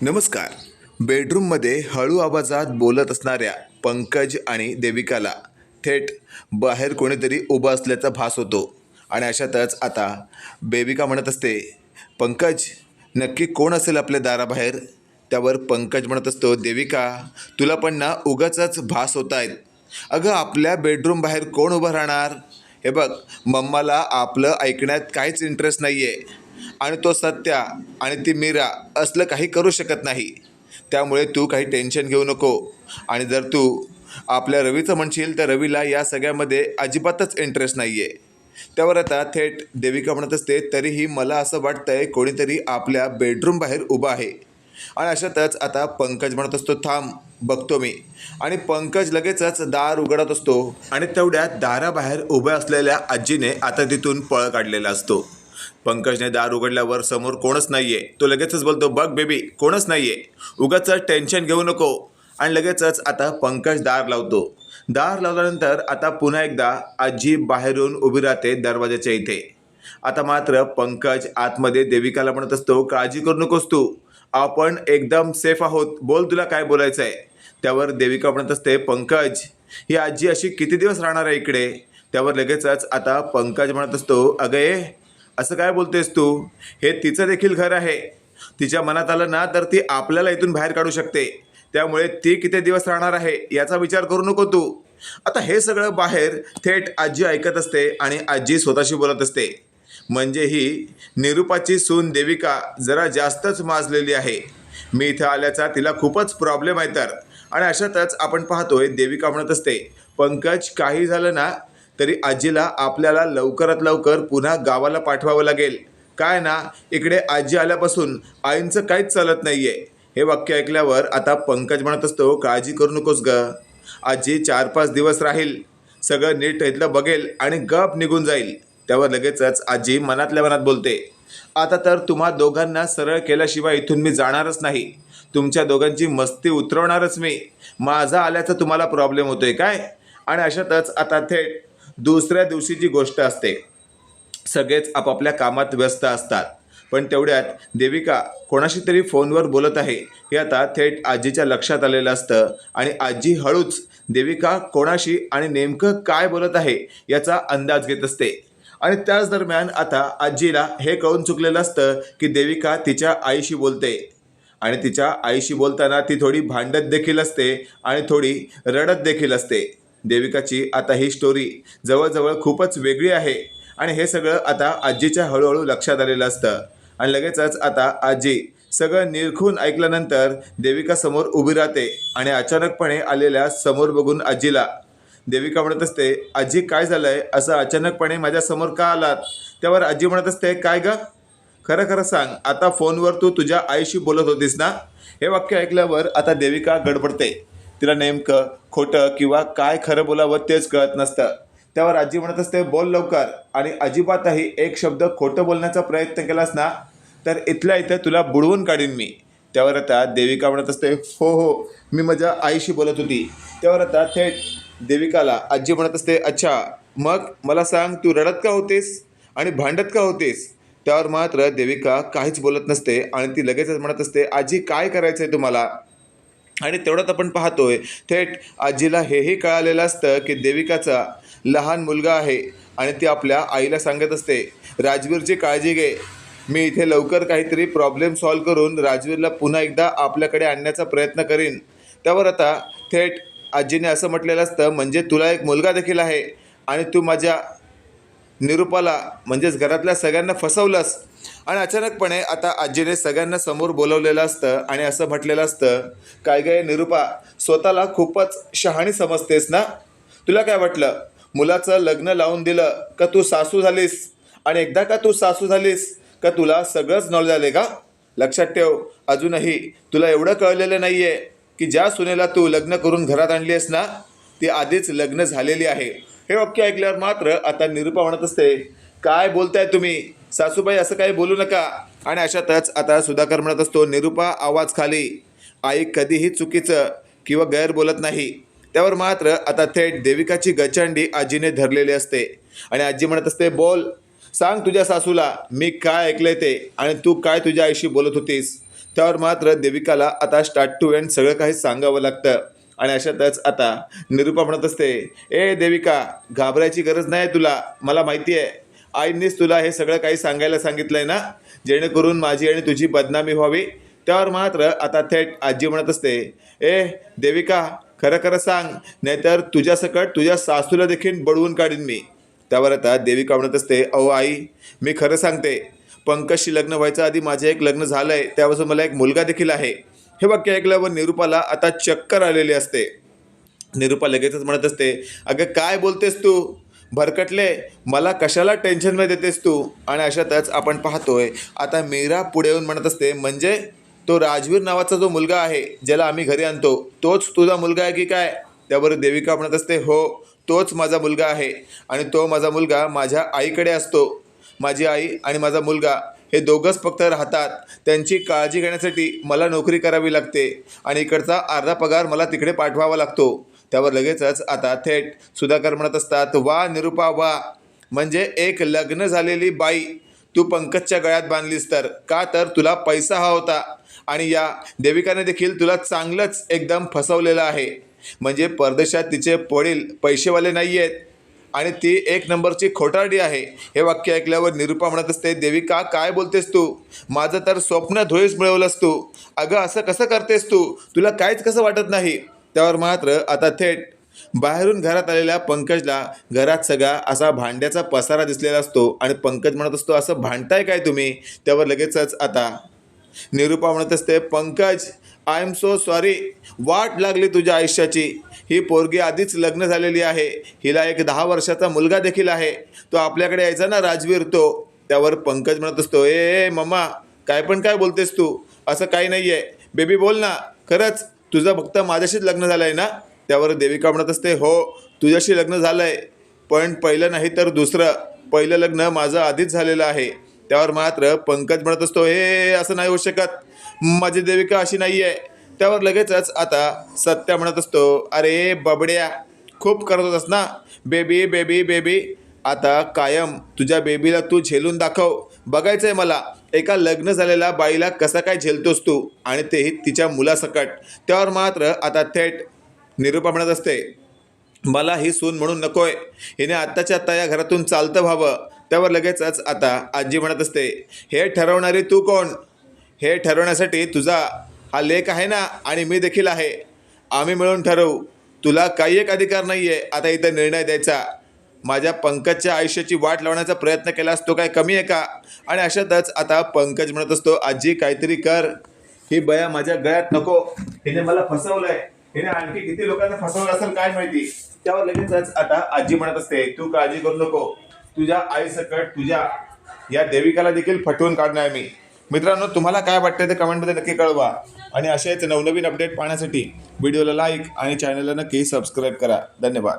नमस्कार. बेडरूममध्ये हळू आवाजात बोलत असणाऱ्या पंकज आणि देविकाला थेट बाहेर कोणीतरी उभं असल्याचा भास होतो. आणि अशातच आता बेबिका म्हणत असते पंकज नक्की कोण असेल आपल्या दाराबाहेर? त्यावर पंकज म्हणत असतो देविका तुला पण ना उगाच भास होत आहेत अगं आपल्या बेडरूम बाहेर कोण उभं राहणार? हे बघ मम्माला आपलं ऐकण्यात काहीच इंटरेस्ट नाही आहे आणि तो सत्या आणि ती मीरा असलं काही करू शकत नाही. त्यामुळे तू काही टेन्शन घेऊ नको. आणि जर तू आपल्या रवीचं म्हणशील तर रवीला या सगळ्यामध्ये अजिबातच इंटरेस्ट नाही आहे त्यावर आता थेट देविका म्हणत असते तरीही मला असं वाटतंय कोणीतरी आपल्या बेडरूम बाहेर उभं आहे. आणि अशातच आता पंकज म्हणत असतो थांब बघतो मी. आणि पंकज लगेचच दार उघडत असतो आणि तेवढ्यात दाराबाहेर उभ्या असलेल्या आजीने आता तिथून पळ काढलेला असतो. पंकजने दार उघडल्यावर समोर कोणच नाहीये. तो लगेचच बोलतो बघ बेबी कोणच नाहीये. उगाच टेन्शन घेऊ नको. आणि लगेचच आता पंकज दार लावतो. दार लावल्यानंतर आता पुन्हा एकदा आजी बाहेरून उभी राहते दरवाजाच्या इथे. आता मात्र पंकज आतमध्ये देविकाला म्हणत असतो काळजी करू नकोस तू. आपण एकदम सेफ आहोत. बोल तुला काय बोलायचं आहे त्यावर देविका म्हणत असते पंकज ही आजी अशी किती दिवस राहणार आहे इकडे? त्यावर लगेचच आता पंकज म्हणत असतो अगं ए असं काय बोलतेस तू? हे तिचं देखील घर आहे. तिच्या मनात आलं ना तर ती आपल्याला इथून बाहेर काढू शकते. त्यामुळे ती किती दिवस राहणार आहे याचा विचार करू नको तू. आता हे सगळं बाहेर थेट आजी ऐकत असते आणि आजी स्वतःशी बोलत असते. म्हणजे ही निरूपाची सून देविका जरा जास्तच माजलेली आहे. मी इथं आल्याचा तिला खूपच प्रॉब्लेम आहे तर. आणि अशातच आपण पाहतोय देविका म्हणत असते पंकज काही झालं ना तरी आजीला आपल्याला लवकरात लवकर पुन्हा गावाला पाठवावं लागेल. काय ना इकडे आजी आल्यापासून आईंचं काहीच चालत नाही आहे हे वाक्य ऐकल्यावर आता पंकज म्हणत असतो काळजी करू नकोस ग. आजी चार पाच दिवस राहील. सगळं नीट इथलं बघेल आणि गप निघून जाईल. त्यावर लगेचच आजी मनातल्या मनात बोलते आता तर तुम्हा दोघांना सरळ केल्याशिवाय इथून मी जाणारच नाही. तुमच्या दोघांची मस्ती उतरवणारच मी. माझा आल्याचा तुम्हाला प्रॉब्लेम होतोय काय? आणि अशातच आता थेट दुसऱ्या दिवशीची गोष्ट असते सगळेच आपापल्या कामात व्यस्त असतात. पण तेवढ्यात देविका कोणाशी तरी फोनवर बोलत आहे. हे आता थेट आजीच्या लक्षात आलेलं असतं आणि आजी हळूच देविका कोणाशी आणि नेमकं काय बोलत आहे याचा अंदाज घेत असते. आणि त्याच दरम्यान आता आजीला हे कळून चुकलेलं असतं की देविका तिच्या आईशी बोलते. आणि तिच्या आईशी बोलताना ती थोडी भांडत देखील असते आणि थोडी रडत देखील असते. देविकाची. आता ही स्टोरी जवळजवळ खूपच वेगळी आहे. आणि हे सगळं आता आजीच्या हळूहळू लक्षात आलेलं असतं. आणि लगेचच आता आजी सगळं निरखून ऐकल्यानंतर देविका समोर उभी राहते आणि अचानकपणे आलेल्या समोर बघून आजीला. देविका म्हणत असते आजी काय झालंय? असं अचानकपणे माझ्यासमोर का आलात? त्यावर आजी म्हणत असते काय ग? खरं खरं सांग आता फोनवर तू तुझ्या आईशी बोलत होतीस ना? हे वाक्य ऐकल्यावर आता देविका गडबडते. तिला नेमकं खोटं किंवा काय खरं बोलावं तेच कळत नसतं. त्यावर आजी म्हणत असते बोल लवकर. आणि अजिबातही एक शब्द खोटं बोलण्याचा प्रयत्न केलास ना तर इथल्या इथं तुला बुडवून काढीन मी. त्यावर आता देविका म्हणत असते हो हो मी माझ्या आईशी बोलत होती. त्यावर आता थेट देविकाला आजी म्हणत असते अच्छा मग मला सांग तू रडत का होतेस आणि भांडत का होतेस? त्यावर मात्र देविका काहीच बोलत नसते आणि ती लगेचच म्हणत असते आजी काय करायचं आहे तुम्हाला? आणि तेवढ्यात आपण पाहतोय थेट आजीला हेही कळालेलं असतं की देविकाचा लहान मुलगा आहे आणि ती आपल्या आईला सांगत असते राजवीरची काळजी घे. मी इथे लवकर काहीतरी प्रॉब्लेम सॉल्व करून राजवीरला पुन्हा एकदा आपल्याकडे आणण्याचा प्रयत्न करीन. त्यावर आता थेट आजीने असं म्हटलेलं असतं म्हणजे तुला एक मुलगा देखील आहे आणि तू माझ्या निरूपाला म्हणजेच घरातल्या सगळ्यांना फसवलंस. आणि अचानकपणे आता आजीने सगळ्यांना समोर बोलवलेलं असतं आणि असं म्हटलेलं असतं काय काय निरूपा स्वतःला खूपच शहाणी समजतेस ना? तुला काय वाटलं? मुलाचं लग्न लावून दिलं का तू सासू झालीस? आणि एकदा का तू सासू झालीस? का तुला सगळंच नॉलेज आले का? लक्षात ठेव अजूनही तुला एवढं कळलेलं नाही आहे की ज्या सुनेला तू लग्न करून घरात आणली आहेस ना ती आधीच लग्न झालेली आहे. हे वाक्य ऐकल्यावर मात्र आता निरूपा म्हणत असते काय बोलताय तुम्ही? सासूबाई असं काही बोलू नका. आणि अशातच आता सुधाकर म्हणत असतो निरूपा आवाज खाली. आई कधीही चुकीचं किंवा गैर बोलत नाही. त्यावर मात्र आता थेट देविकाची गचंडी आजीने धरलेली असते. आणि आजी म्हणत असते बोल. सांग तुझ्या सासूला मी काय ऐकलंय ते आणि तू काय तुझ्या आईशी बोलत होतीस? त्यावर मात्र देविकाला आता स्टार्ट टू एंड सगळं काही सांगावं लागतं. आणि अशातच आता निरूपा म्हणत असते ए देविका घाबरायची गरज नाही तुला. मला माहिती आहे आईनेच तुला हे सगळं काही सांगायला सांगितलंय ना? जेणेकरून माझी आणि तुझी बदनामी व्हावी. त्यावर मात्र आता थेट आजी म्हणत असते ए देविका खरं खरं सांग नाहीतर तुझ्यासकट तुझ्या सासूला देखील बडवून काढीन मी. त्यावर आता देविका म्हणत असते अहो आई मी खरं सांगते पंकजशी लग्न व्हायचं आधी माझं एक लग्न झालं आहे त्यापासून मला एक मुलगा देखील आहे. हे वाक्य ऐकल्यावर निरूपाला आता चक्कर आलेली असते. निरूपा लगेचच म्हणत असते अगं काय बोलतेस तू? भरकटले मला कशाला टेन्शनमध्ये देतेस तू? आणि अशातच आपण पाहतोय आता मीरा पुढे येऊन म्हणत असते म्हणजे तो राजवीर नावाचा जो मुलगा आहे ज्याला आम्ही घरी आणतो तोच तुझा मुलगा आहे की काय? त्यावर देविका म्हणत असते हो तोच माझा मुलगा आहे. आणि तो माझा मुलगा माझ्या आईकडे असतो. माझी आई आणि माझा मुलगा हे दोघंच फक्त राहतात. त्यांची काळजी घेण्यासाठी मला नोकरी करावी लागते. आणि इकडचा अर्धा पगार मला तिकडे पाठवावा लागतो. त्यावर लगेचच आता थेट सुधाकर म्हणत असतात वा निरुपा वा. म्हणजे एक लग्न झालेली बाई तू पंकजच्या गळ्यात बांधलीस तर. का तर तुला पैसा हा होता. आणि या देविकाने देखील तुला चांगलंच एकदम फसवलेलं आहे. म्हणजे परदेशात तिचे वडील पैसेवाले नाही आहेत आणि ती एक नंबरची खोटारडी आहे. हे वाक्य ऐकल्यावर निरुपा म्हणत असते देविका काय बोलतेस तू? माझं तर स्वप्न धुळीस मिळवलंस तू. अगं असं कसं करतेस तू? तुला काहीच कसं वाटत नाही. त्यावर मात्र आता थेट बाहेरून घरात आलेल्या पंकजला घरात सगळा असा भांड्याचा पसारा दिसलेला असतो आणि पंकज म्हणत असतो असं भांडताय काय तुम्ही? त्यावर लगेचच आता निरुपा म्हणत असते Pankaj I am so sorry वाट लागली तुझ्या आयुष्याची. ही पोरगी आधीच लग्न झालेली आहे. हिला एक दहा वर्षाचा मुलगा देखील आहे. तो आपल्याकडे यायचा ना राजवीर तो. त्यावर पंकज म्हणत असतो ए ए मम्मा काय पण काय बोलतेस तू? असं काही नाही आहे बेबी बोल ना. खरंच तुझं फक्त माझ्याशीच लग्न झालं आहे ना? त्यावर देविका म्हणत असते हो तुझ्याशी लग्न झालं आहे पण पहिलं नाही तर दुसरं. पहिलं लग्न माझं आधीच झालेलं आहे. त्यावर मात्र पंकज म्हणत असतो हे असं नाही होऊ शकत. माझी देविका अशी नाही आहे त्यावर लगेचच आता सत्या म्हणत असतो अरे बबड्या खूप करत होतास ना? बेबी बेबी बेबी आता कायम. तुझ्या बेबीला तू झेलून दाखव. बघायचं आहे मला. एका लग्न झालेल्या बाईला कसा काय झेलतोस तू? आणि तेही तिच्या मुलासकट. त्यावर मात्र आता थेट निरूपा म्हणत असते मला ही सून म्हणून नकोय. हिने आत्ताच्या आत्ता या घरातून चालतं व्हावं. त्यावर लगेचच आता आजी म्हणत असते हे ठरवणारी तू कोण? हे ठरवण्यासाठी तुझा हा लेख आहे ना? आणि मी देखील आहे. आम्ही मिळून ठरवू. तुला काही एक अधिकार नाही आहे आता इथं निर्णय द्यायचा. माझ्या पंकजच्या आयुष्याची वाट लावण्याचा प्रयत्न केला असतो काय कमी आहे का? आणि अशातच आता पंकज म्हणत असतो आजी काहीतरी कर. ही बया माझ्या गळ्यात नको. हिने मला फसवलंय. हिने आणखी किती लोकांना फसवलं असेल काय माहिती? त्यावर लगेचच आता आजी म्हणत असते तू काळजी करू नको. तुझ्या आईसकट तुझ्या या देविकाला देखील फटवून काढणार मी. मित्रांनो तुम्हाला काय वाटतं ते कमेंटमध्ये नक्की कळवा. आणि असेच नवनवीन अपडेट पाहण्यासाठी व्हिडिओला लाईक आणि चॅनलला नक्की सबस्क्राईब करा. धन्यवाद.